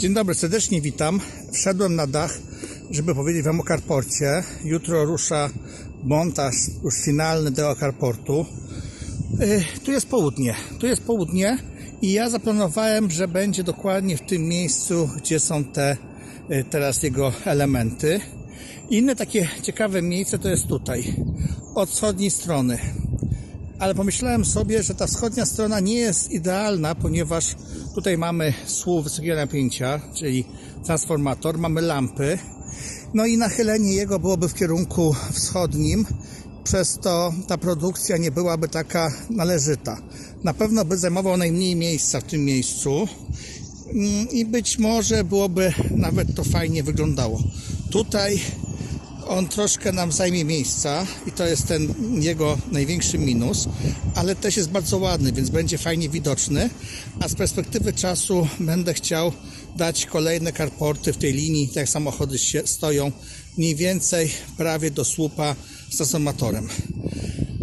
Dzień dobry, serdecznie witam. Wszedłem na dach, żeby powiedzieć Wam o carporcie. Jutro rusza montaż już finalny tego carportu. Tu jest południe. Tu jest południe i ja zaplanowałem, że będzie dokładnie w tym miejscu, gdzie są te yy, teraz jego elementy. Inne takie ciekawe miejsce to jest tutaj, od wschodniej strony. Ale pomyślałem sobie, że ta wschodnia strona nie jest idealna, ponieważ tutaj mamy słup wysokiego napięcia, czyli transformator, mamy lampy. No i nachylenie jego byłoby w kierunku wschodnim, przez to ta produkcja nie byłaby taka należyta. Na pewno by zajmował najmniej miejsca w tym miejscu Mm, i być może byłoby nawet to fajnie wyglądało. Tutaj on troszkę nam zajmie miejsca i to jest ten jego największy minus, ale też jest bardzo ładny, więc będzie fajnie widoczny, a z perspektywy czasu będę chciał dać kolejne karporty w tej linii, tak jak samochody się stoją, mniej więcej prawie do słupa z transformatorem.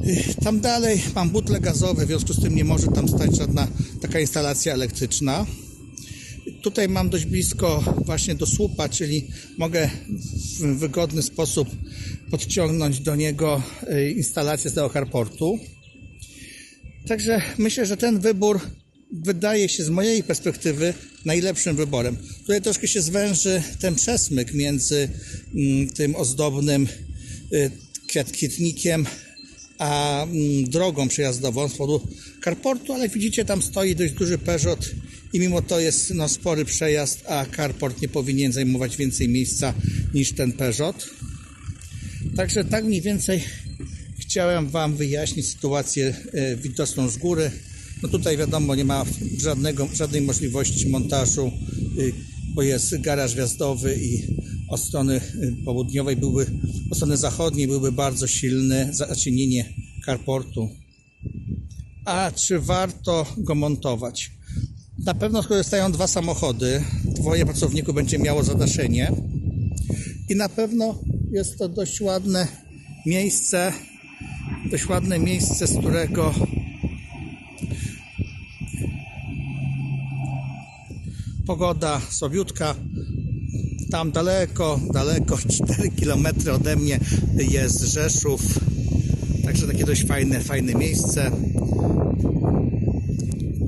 Y, Tam dalej mam butle gazowe, w związku z tym nie może tam stać żadna taka instalacja elektryczna. Tutaj mam dość blisko właśnie do słupa, czyli mogę w wygodny sposób podciągnąć do niego y, instalację z tego carportu. Także myślę, że ten wybór wydaje się z mojej perspektywy najlepszym wyborem. Tutaj troszkę się zwęży ten przesmyk między mm, tym ozdobnym y, kwiat- kwietnikiem a mm, drogą przejazdową z powodu carportu, ale widzicie tam stoi dość duży Peugeot i mimo to jest no, spory przejazd, a carport nie powinien zajmować więcej miejsca niż ten Peugeot. Także tak mniej więcej chciałem Wam wyjaśnić sytuację e, widoczną z góry. No tutaj wiadomo nie ma żadnego, żadnej możliwości montażu, y, bo jest garaż wjazdowy i od strony y, południowej byłby, od strony zachodniej byłby bardzo silne zacienienie carportu. A czy warto go montować? Na pewno skorzystają dwa samochody, dwoje pracowników będzie miało zadaszenie i na pewno jest to dość ładne miejsce, dość ładne miejsce, z którego pogoda sobiutka. Tam daleko, daleko, 4 km ode mnie jest Rzeszów. Także takie dość fajne, fajne miejsce.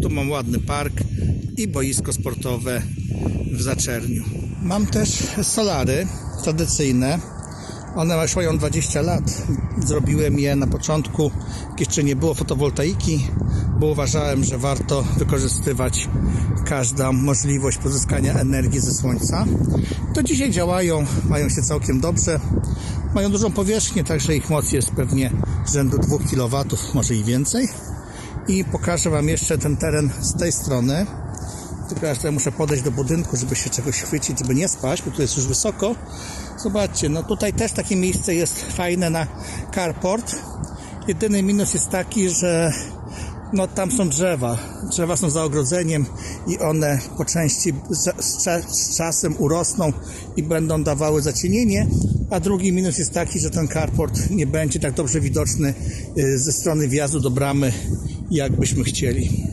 Tu mam ładny park i boisko sportowe w Zaczerniu. Mam też solary tradycyjne. One mają 20 lat. Zrobiłem je na początku, jeszcze nie było fotowoltaiki, bo uważałem, że warto wykorzystywać każdą możliwość pozyskania energii ze słońca. To dzisiaj działają, mają się całkiem dobrze. Mają dużą powierzchnię, także ich moc jest pewnie rzędu 2 kW, może i więcej. I pokażę Wam jeszcze ten teren z tej strony. Tylko ja tutaj muszę podejść do budynku, żeby się czegoś chwycić, żeby nie spać, bo tu jest już wysoko. Zobaczcie, no tutaj też takie miejsce jest fajne na carport. Jedyny minus jest taki, że no tam są drzewa. Drzewa są za ogrodzeniem i one po części z, z, cza- z czasem urosną i będą dawały zacienienie. A drugi minus jest taki, że ten carport nie będzie tak dobrze widoczny y, ze strony wjazdu do bramy, jak byśmy chcieli.